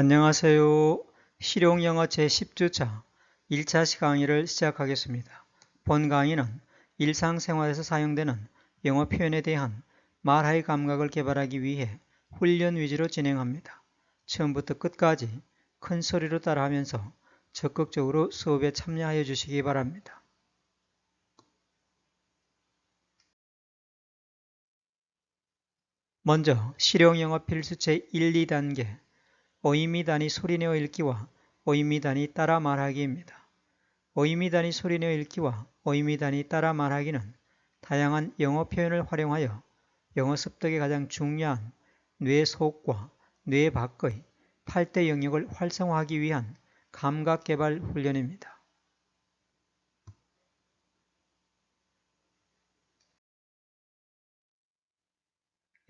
안녕하세요. 실용영어 제10주차 1차 강의를 시작하겠습니다. 본 강의는 일상생활에서 사용되는 영어 표현에 대한 말할 감각을 개발하기 위해 훈련 위주로 진행합니다. 처음부터 끝까지 큰 소리로 따라하면서 적극적으로 수업에 참여하여 주시기 바랍니다. 먼저 실용영어 필수체 1, 2단계 어이미단이 소리내어 읽기와 어이미단이 따라 말하기입니다. 어이미단이 소리내어 읽기와 어이미단이 따라 말하기는 다양한 영어 표현을 활용하여 영어 습득의 가장 중요한 뇌 속과 뇌 밖의 8대 영역을 활성화하기 위한 감각 개발 훈련입니다.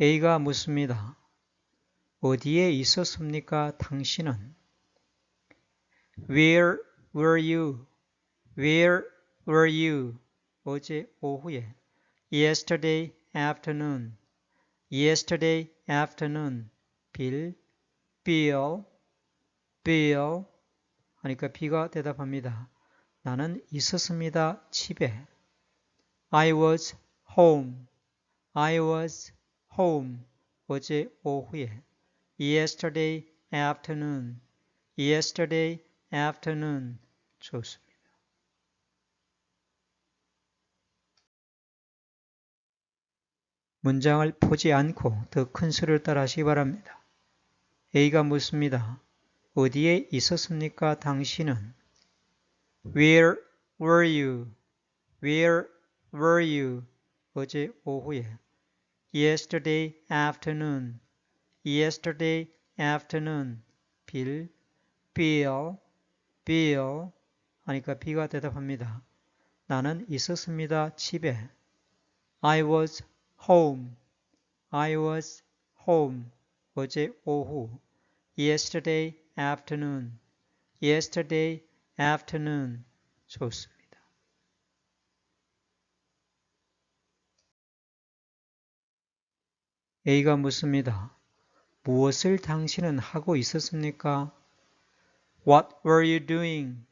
A가 묻습니다. 어디에 있었습니까? 당신은? Where were you? Where were you? 어제 오후에. Yesterday afternoon. Yesterday afternoon. Bill, Bill, Bill. 하니까 B가 대답합니다. 나는 있었습니다. 집에. I was home. I was home. 어제 오후에. Yesterday afternoon, yesterday afternoon. 좋습니다. 문장을 보지 않고 더큰 소리를 따라 하시기 바랍니다. A가 묻습니다. 어디에 있었습니까? 당신은? Where were you? Where were you? 어제 오후에. Yesterday afternoon. Yesterday afternoon. Bill, Bill, Bill 하니까 B가 대답합니다. 나는 있었습니다. 집에. I was home. I was home. 어제 오후. Yesterday afternoon. Yesterday afternoon. 좋습니다. A가 묻습니다. 무엇을 당신은 하고 있었습니까? What were you doing?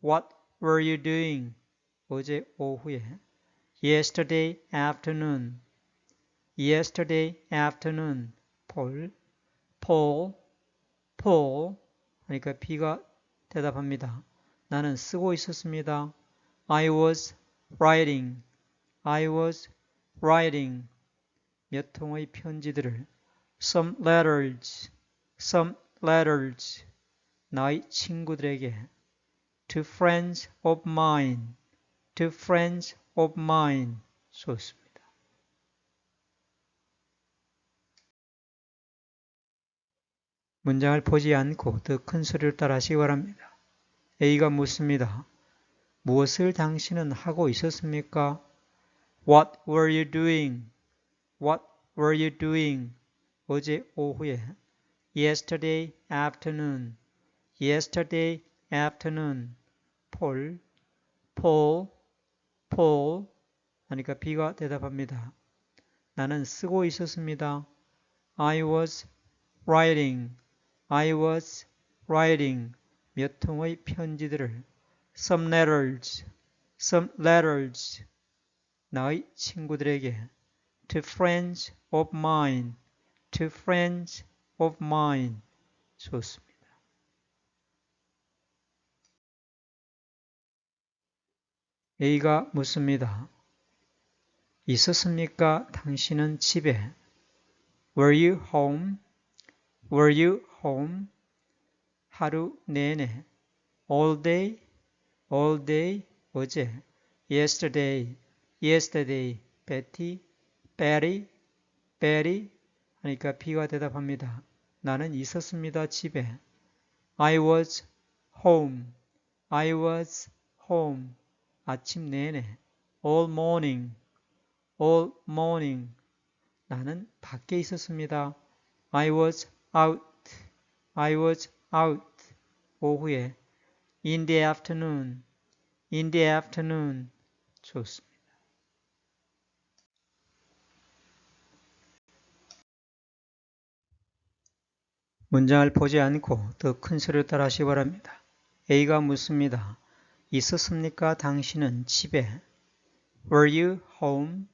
What were you doing? 어제 오후에. Yesterday afternoon. Yesterday afternoon. Paul, Paul, Paul. 하니까 B가 대답합니다. 나는 쓰고 있었습니다. I was writing. I was writing. 몇 통의 편지들을 some letters, some letters. 나의 친구들에게 to friends of mine, to friends of mine. 좋습니다. 문장을 보지 않고 더 큰 소리를 따라 하시기 바랍니다. A가 묻습니다. 무엇을 당신은 하고 있었습니까? What were you doing? What were you doing? 어제 오후에 yesterday afternoon yesterday afternoon Paul Paul Paul 하니까 B가 대답합니다. 나는 쓰고 있었습니다. I was writing I was writing 몇 통의 편지들을 some letters some letters 나의 친구들에게 to friends of mine to friends of mine. 좋습니다. A가 묻습니다. 있었습니까? 당신은 집에. Were you home? Were you home? 하루 내내. All day? All day? 어제. Yesterday? Yesterday? Betty? Betty? Betty? 하니까 B가 대답합니다. 나는 있었습니다. 집에. I was home. I was home. 아침 내내. All morning. All morning. 나는 밖에 있었습니다. I was out. I was out. 오후에. In the afternoon. In the afternoon. 좋습니다. 문장을 보지 않고 더 큰 소리로 따라하시 기 바랍니다. A가 묻습니다. 있었습니까? 당신은 집에. Were you home?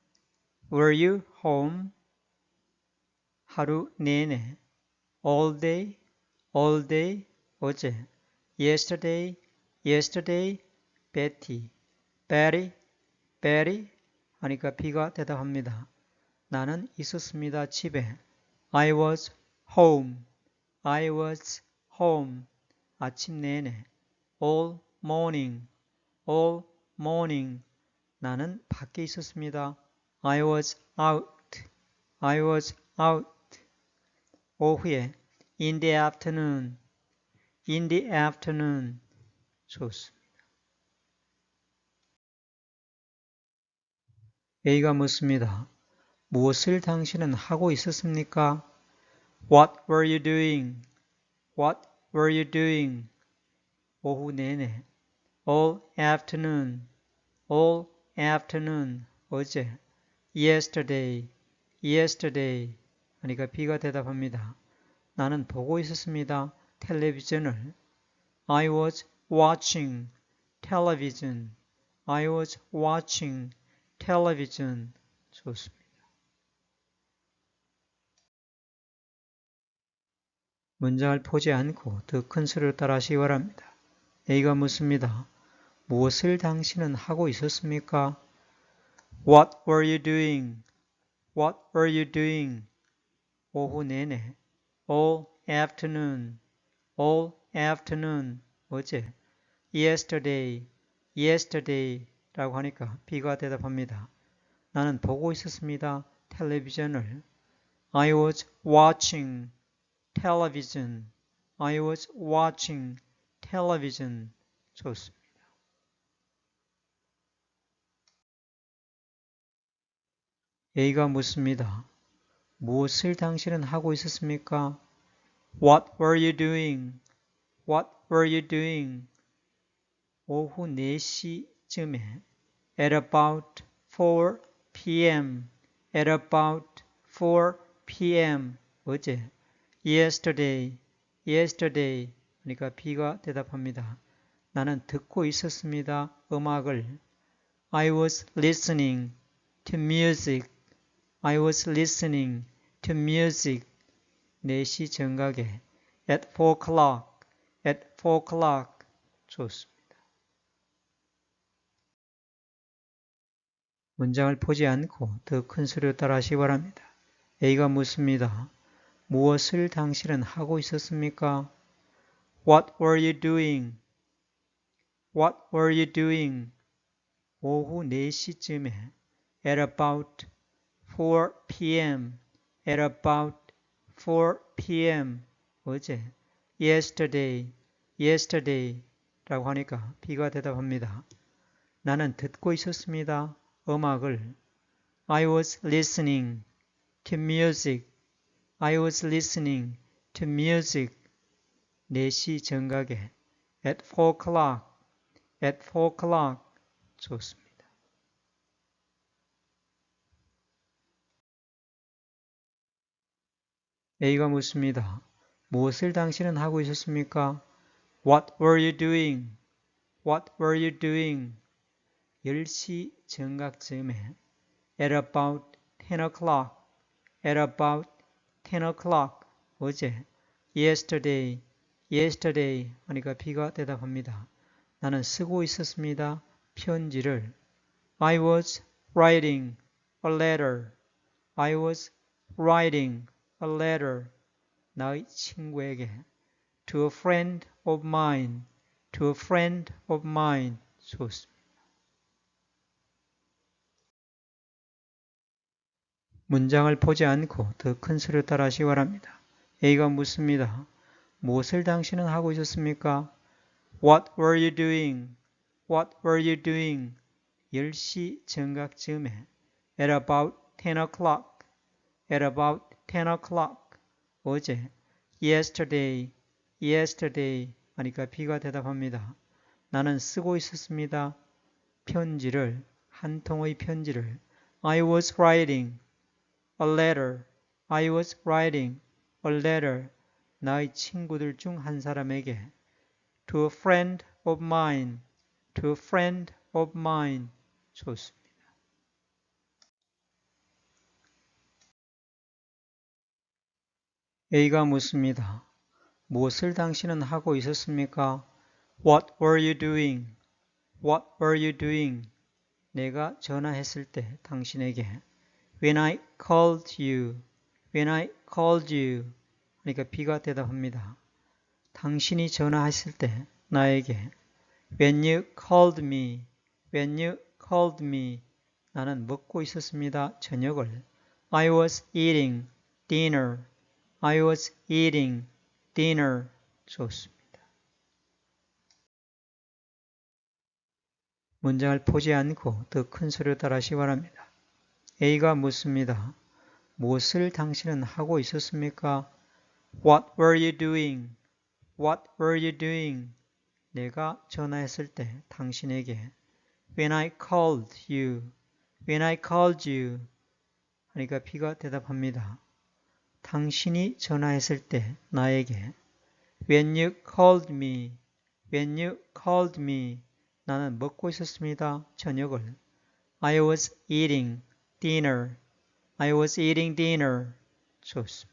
Were you home? 하루 내내. All day, all day, 어제. Yesterday, yesterday, Betty. Betty, Betty 하니까 B가 대답합니다. 나는 있었습니다. 집에. I was home. I was home. 아침 내내. All morning. All morning. 나는 밖에 있었습니다. I was out. I was out. 오후에 in the afternoon. in the afternoon. 좋습니다. A가 묻습니다. 무엇을 당신은 하고 있었습니까? What were you doing? What were you doing? 오후 내내. All afternoon. All afternoon. 어제. Yesterday. Yesterday. 그러니까 B가 대답합니다. 나는 보고 있었습니다. 텔레비전을. I was watching television. I was watching television. 좋습니다. 문장을 보지 않고 더 큰 소리로 따라하시기 바랍니다. A가 묻습니다. 무엇을 당신은 하고 있었습니까? What were you doing? What were you doing? 오후 내내. All afternoon. All afternoon. 어제. Yesterday. Yesterday. 라고 하니까 B가 대답합니다. 나는 보고 있었습니다. 텔레비전을. I was watching television. I was watching television. 좋습니다. A가 묻습니다. 무엇을 당신은 하고 있었습니까? What were you doing? What were you doing? 오후 4시쯤에 at about 4 p.m. at about 4 p.m. 어제 yesterday, yesterday 그러니까 B가 대답합니다. 나는 듣고 있었습니다. 음악을 I was listening to music. I was listening to music. 4시 정각에 at 4 o'clock, at 4 o'clock. 좋습니다. 문장을 보지 않고 더 큰 소리로 따라 하시기 바랍니다. A가 묻습니다. 무엇을 당신은 하고 있었습니까? What were you doing? What were you doing? 오후 4시쯤에 at about 4 p.m. at about 4 p.m. 어제 yesterday, yesterday 라고 하니까 B가 대답합니다. 나는 듣고 있었습니다. 음악을 I was listening to music I was listening to music. 4시 정각에 at 4 o'clock, at 4 o'clock. 좋습니다. A가 묻습니다. 무엇을 당신은 하고 있었습니까? What were you doing? What were you doing? 10시 정각쯤에 at about 10 o'clock, at about 10 o'clock 어제 yesterday yesterday 하니까 B가 대답합니다. 나는 쓰고 있었습니다. 편지를 I was writing a letter. I was writing a letter. 나의 친구에게 to a friend of mine. to a friend of mine. 좋습니다. 문장을 보지 않고 더 큰 소리로 따라 하시기 바랍니다. A가 묻습니다. 무엇을 당신은 하고 있었습니까? What were you doing? What were you doing? 10시 정각쯤에 at about 10 o'clock. at about 10 o'clock. 어제 yesterday, yesterday 하니까 B가 대답합니다. 나는 쓰고 있었습니다. 편지를 한 통의 편지를 I was writing a letter. I was writing a letter. 나의 친구들 중 한 사람에게 to a friend of mine, to a friend of mine 좋습니다. A가 묻습니다. 무엇을 당신은 하고 있었습니까? What were you doing? What were you doing? 내가 전화했을 때 당신에게 When I called you, when I called you 그러니까 B가 대답합니다. 당신이 전화했을 때 나에게 When you called me, when you called me 나는 먹고 있었습니다. 저녁을 I was eating dinner I was eating dinner. 좋습니다. 문장을 보지 않고 더 큰 소리로 따라하시기 바랍니다. A가 묻습니다. 무엇을 당신은 하고 있었습니까? What were you doing? What were you doing? 내가 전화했을 때 당신에게 When I called you. When I called you. 그러니까 B가 대답합니다. 당신이 전화했을 때 나에게 When you called me, when you called me 나는 먹고 있었습니다. 저녁을 I was eating dinner. I was eating dinner. 좋습니다.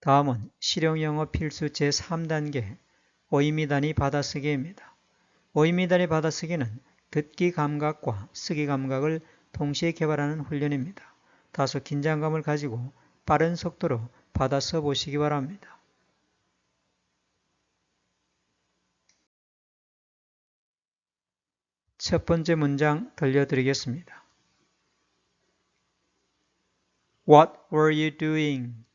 다음은 실용영어 필수 제3단계 의미단위 받아쓰기입니다. 의미단위 받아쓰기는 듣기 감각과 쓰기 감각을 동시에 개발하는 훈련입니다. 다소 긴장감을 가지고 빠른 속도로 받아 써 보시기 바랍니다. 첫 번째 문장 들려드리겠습니다. What were you doing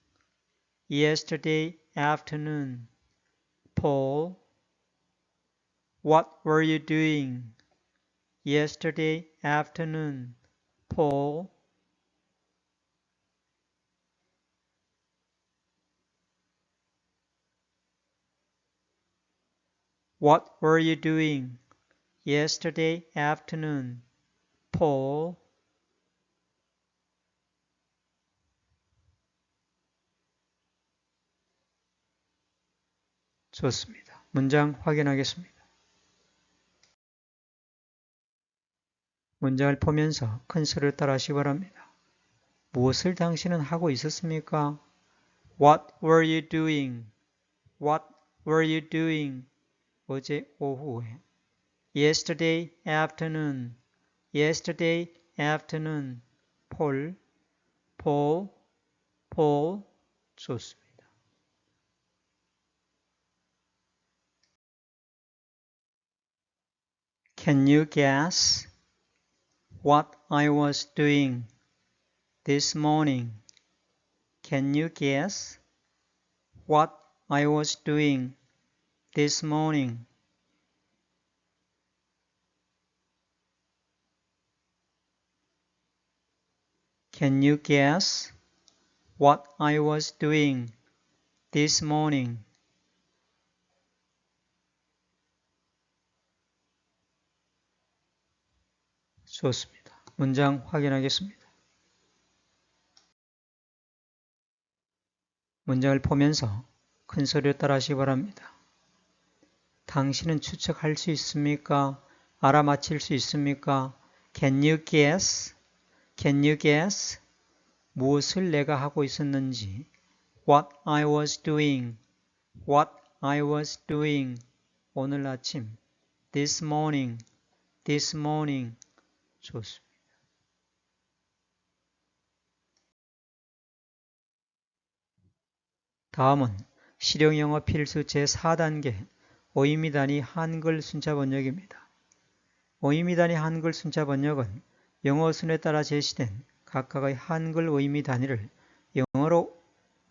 yesterday afternoon? Paul, what were you doing yesterday afternoon, Paul. What were you doing yesterday afternoon, Paul? 좋습니다. 문장 확인하겠습니다. 문장을 보면서 큰 소리를 따라 하시기 바랍니다. 무엇을 당신은 하고 있었습니까? What were you doing? What were you doing? 어제 오후에. Yesterday afternoon. Yesterday afternoon. 폴, 폴, 폴. 좋습니다. Can you guess? what I was doing this morning. Can you guess what I was doing this morning? Can you guess what I was doing this morning? 좋습니다. 문장 확인하겠습니다. 문장을 보면서 큰 소리로 따라하시기 바랍니다. 당신은 추측할 수 있습니까? 알아맞힐 수 있습니까? Can you guess? Can you guess? 무엇을 내가 하고 있었는지 What I was doing What I was doing 오늘 아침 This morning This morning 좋습니다. 다음은 실용영어 필수 제4단계 오이미단위 한글 순차 번역입니다. 오이미단위 한글 순차 번역은 영어 순에 따라 제시된 각각의 한글 의미 단위를 영어로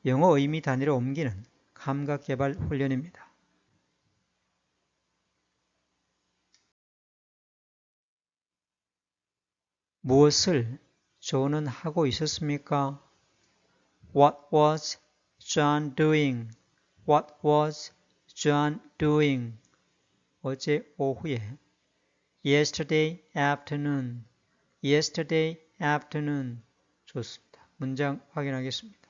영어 의미 단위로 옮기는 감각 개발 훈련입니다. 무엇을 존은 하고 있었습니까? What was John doing? What was John doing? 어제 오후에 Yesterday afternoon. Yesterday afternoon. 좋습니다. 문장 확인하겠습니다.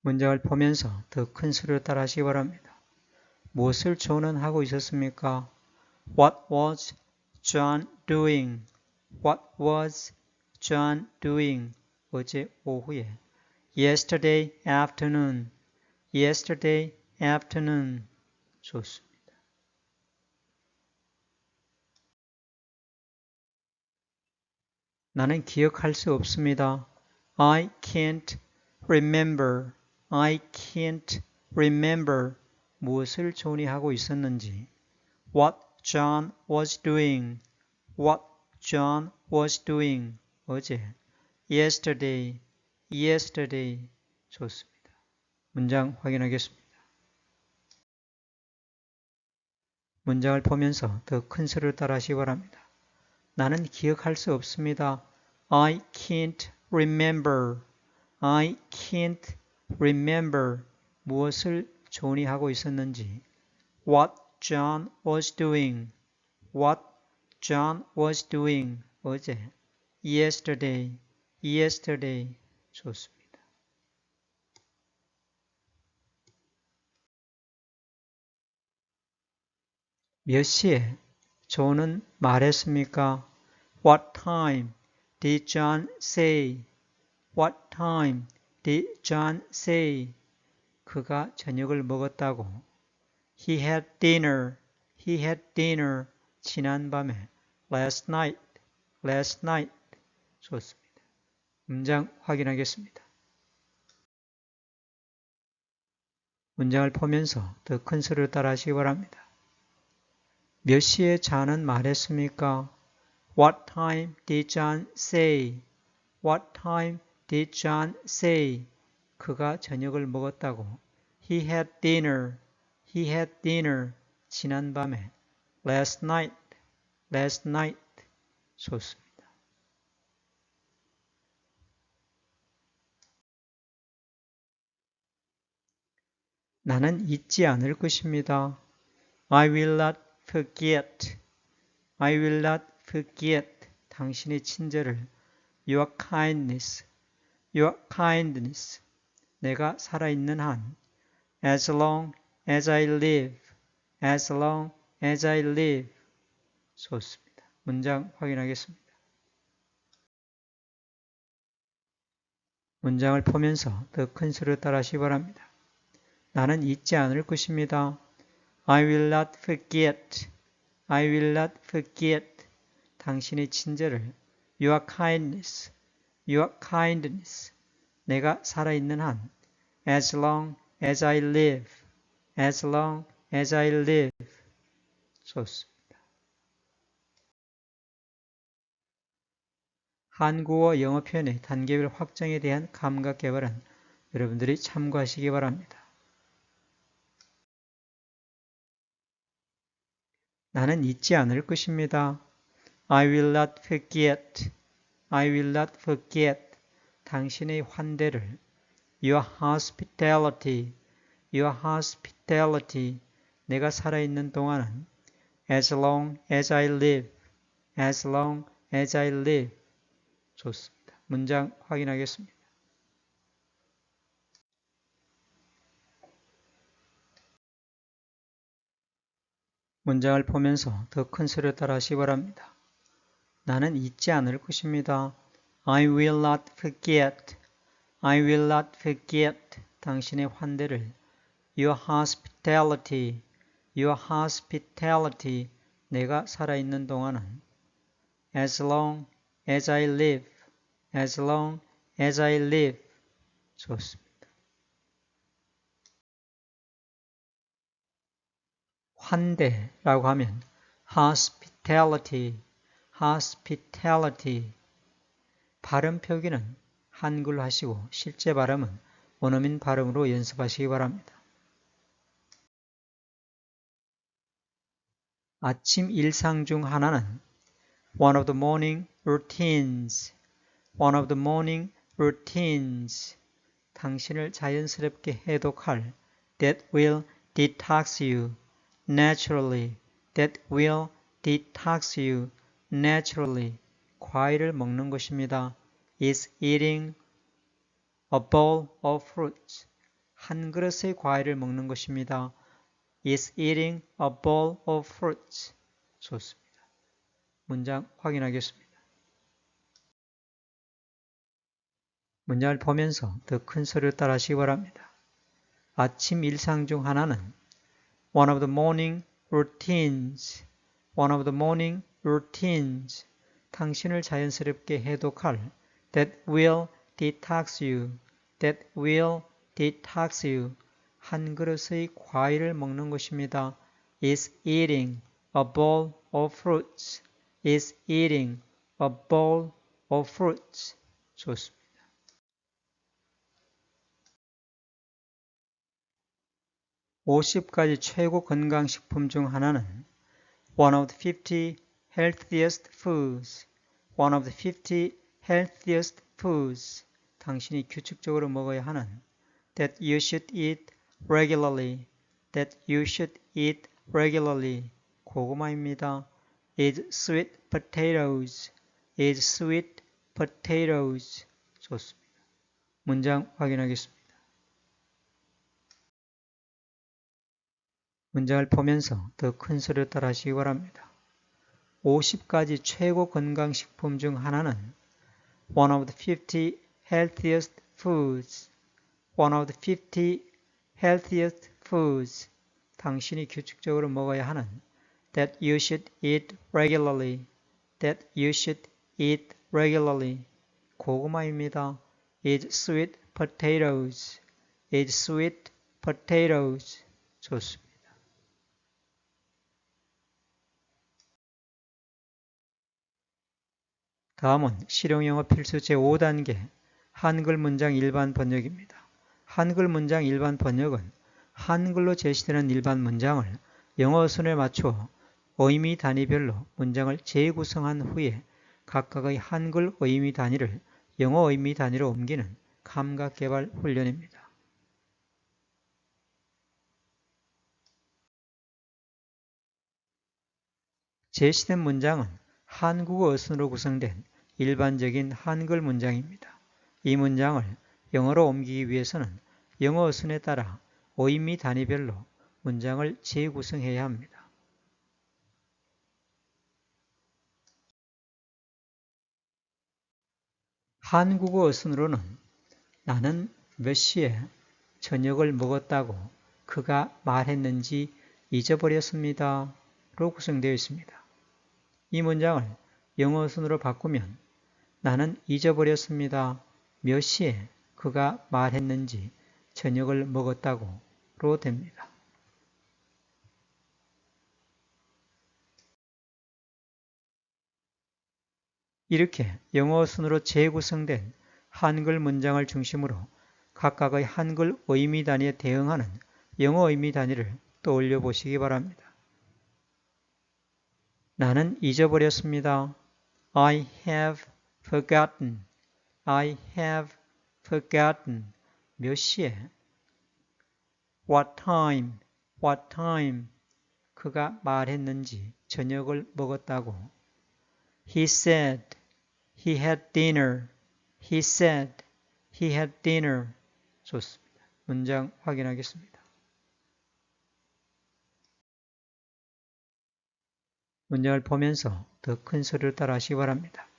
문장을 보면서 더 큰 소리로 따라 하시기 바랍니다. 무엇을 존은 하고 있었습니까? What was John doing? What was John doing? 어제 오후에. Yesterday afternoon. Yesterday afternoon. 좋습니다. 나는 기억할 수 없습니다. I can't remember. I can't remember. 무엇을 존이 하고 있었는지. What John was doing. What John was doing. 어제. Yesterday. Yesterday. 좋습니다. 문장 확인하겠습니다. 문장을 보면서 더 큰 소리로 따라 하시기 바랍니다. 나는 기억할 수 없습니다. I can't remember. I can't remember. 무엇을 존이 하고 있었는지. What John was doing. What John was doing. 어제. Yesterday. Yesterday. 좋습니다. 몇 시에 존은 말했습니까? What time did John say? What time did John say? 그가 저녁을 먹었다고. He had dinner. He had dinner. 지난밤에. Last night. Last night. 좋습니다. 문장 확인하겠습니다. 문장을 보면서 더 큰 소리로 따라 하시기 바랍니다. 몇 시에 자는 말했습니까? What time did John say? What time did John say? 그가 저녁을 먹었다고. He had dinner. He had dinner. 지난밤에. Last night. Last night. 좋습니다. 나는 잊지 않을 것입니다. I will not forget. I will not forget. 당신의 친절을. Your kindness. Your kindness. 내가 살아있는 한. As long as I live. As long as I live. 좋습니다. 문장 확인하겠습니다. 문장을 보면서 더 큰 소리로 따라하시기 바랍니다. 나는 잊지 않을 것입니다. I will not forget. I will not forget. 당신의 친절을. Your kindness. Your kindness. 내가 살아있는 한. As long as I live. As long as I live. 좋습니다. 한국어 영어 표현의 단계별 확정에 대한 감각 개발은 여러분들이 참고하시기 바랍니다. 나는 잊지 않을 것입니다. I will not forget. I will not forget. 당신의 환대를. Your hospitality. Your hospitality. 내가 살아있는 동안은 as long as I live. as long as I live. 좋습니다. 문장 확인하겠습니다. 문장을 보면서 더 큰 소리로 따라 하시기 바랍니다. 나는 잊지 않을 것입니다. I will not forget. I will not forget. 당신의 환대를. Your hospitality. Your hospitality. 내가 살아있는 동안은. As long as I live. As long as I live. 좋습니다. 환대라고 하면 hospitality, hospitality 발음 표기는 한글로 하시고 실제 발음은 원어민 발음으로 연습하시기 바랍니다. 아침 일상 중 하나는 one of the morning routines, one of the morning routines 당신을 자연스럽게 해독할 that will detox you naturally, that will detox you naturally. 과일을 먹는 것입니다. is eating a bowl of fruits. 한 그릇의 과일을 먹는 것입니다. is eating a bowl of fruits. 좋습니다. 문장 확인하겠습니다. 문장을 보면서 더 큰 소리를 따라 하시기 바랍니다. 아침 일상 중 하나는 one of the morning routines, one of the morning routines, 당신을 자연스럽게 해독할 that will detox you, that will detox you, 한 그릇의 과일을 먹는 것입니다. is eating a bowl of fruits, is eating a bowl of fruits. 좋습니다. 50가지 최고 건강식품 중 하나는 one of the 50 healthiest foods, one of the 50 healthiest foods, 당신이 규칙적으로 먹어야 하는 that you should eat regularly, that you should eat regularly, 고구마입니다. is sweet potatoes, is sweet potatoes. 좋습니다. 문장 확인하겠습니다. 문장을 보면서 더 큰 소리로 따라 하시기 바랍니다. 50가지 최고 건강식품 중 하나는 one of the 50 healthiest foods, one of the 50 healthiest foods, 당신이 규칙적으로 먹어야 하는 that you should eat regularly, that you should eat regularly, 고구마입니다. is sweet potatoes, is sweet potatoes, 좋습니다. 다음은 실용영어 필수 제5단계 한글 문장 일반 번역입니다. 한글 문장 일반 번역은 한글로 제시되는 일반 문장을 영어 순에 맞춰 의미 단위별로 문장을 재구성한 후에 각각의 한글 의미 단위를 영어 의미 단위로 옮기는 감각 개발 훈련입니다. 제시된 문장은 한국어 어순으로 구성된 일반적인 한글 문장입니다. 이 문장을 영어로 옮기기 위해서는 영어 어순에 따라 의미 단위별로 문장을 재구성해야 합니다. 한국어 어순으로는 나는 몇 시에 저녁을 먹었다고 그가 말했는지 잊어버렸습니다. 로 구성되어 있습니다. 이 문장을 영어 어순으로 바꾸면 나는 잊어버렸습니다. 몇 시에 그가 말했는지 저녁을 먹었다고로 됩니다. 이렇게 영어 순으로 재구성된 한글 문장을 중심으로 각각의 한글 의미 단위에 대응하는 영어 의미 단위를 떠올려 보시기 바랍니다. 나는 잊어버렸습니다. I have forgotten. I have forgotten. 몇 시에? What time? What time? 그가 말했는지 저녁을 먹었다고. He said he had dinner. He said he had dinner. 좋습니다. 문장 확인하겠습니다. 문장을 보면서 더 큰 소리를 따라 하시기 바랍니다.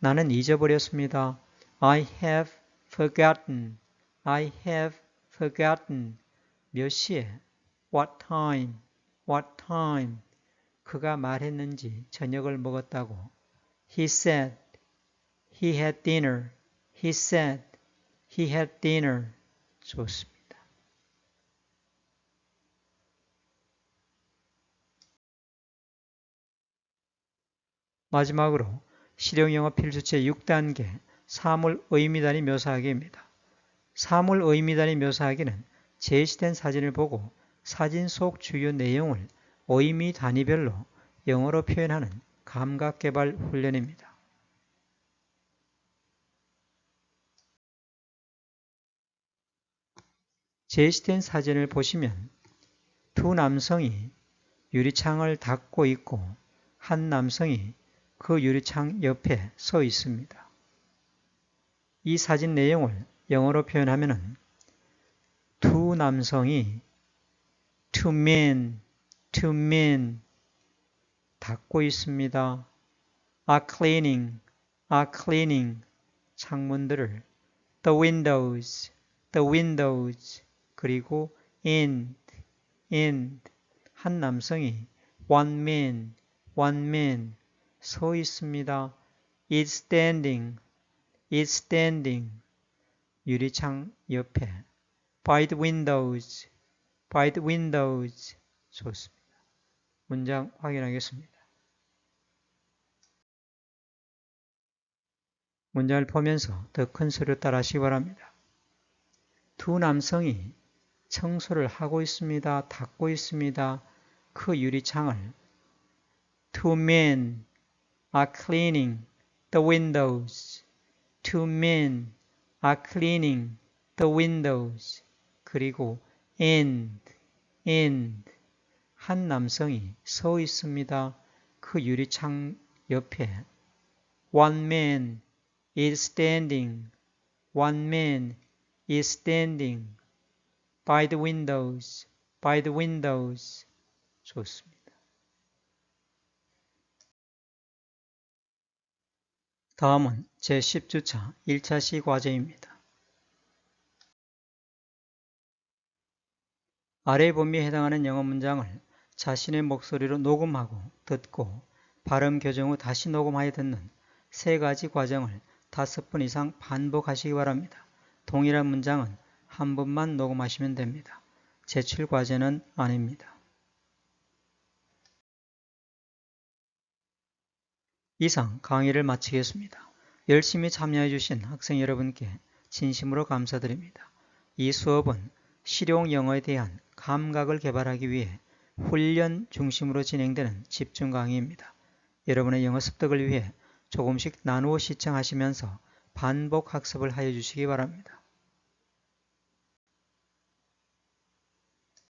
나는 잊어버렸습니다. I have forgotten. I have forgotten. 몇 시에? What time? What time? 그가 말했는지 저녁을 먹었다고. He said he had dinner. He said he had dinner. 좋습니다. 마지막으로 실용영어 필수체 6단계 사물 의미단위 묘사하기입니다. 사물 의미단위 묘사하기는 제시된 사진을 보고 사진 속 주요 내용을 의미 단위별로 영어로 표현하는 감각 개발 훈련입니다. 제시된 사진을 보시면 두 남성이 유리창을 닫고 있고 한 남성이 그 유리창 옆에 서 있습니다. 이 사진 내용을 영어로 표현하면은 두 남성이 two men, two men 닫고 있습니다. are cleaning, are cleaning 창문들을 the windows, the windows 그리고 in, in 한 남성이 one man, one man 서 있습니다. is standing, is standing 유리창 옆에 by the windows, by the windows 좋습니다. 문장 확인하겠습니다. 문장을 보면서 더 큰 소리로 따라하시기 바랍니다. 두 남성이 청소를 하고 있습니다. 닦고 있습니다. 그 유리창을 Two men are cleaning the windows. Two men are cleaning the windows. 그리고 and, and 한 남성이 서 있습니다. 그 유리창 옆에 One man is standing. One man is standing by the windows. by the windows. 좋습니다. 다음은 제10주차 1차 시 과제입니다. 아래 범위에 해당하는 영어 문장을 자신의 목소리로 녹음하고 듣고 발음 교정 후 다시 녹음하여 듣는 세 가지 과정을 다섯 번 이상 반복하시기 바랍니다. 동일한 문장은 한 번만 녹음하시면 됩니다. 제출 과제는 아닙니다. 이상 강의를 마치겠습니다. 열심히 참여해 주신 학생 여러분께 진심으로 감사드립니다. 이 수업은 실용 영어에 대한 감각을 개발하기 위해 훈련 중심으로 진행되는 집중 강의입니다. 여러분의 영어 습득을 위해 조금씩 나누어 시청하시면서 반복 학습을 하여 주시기 바랍니다.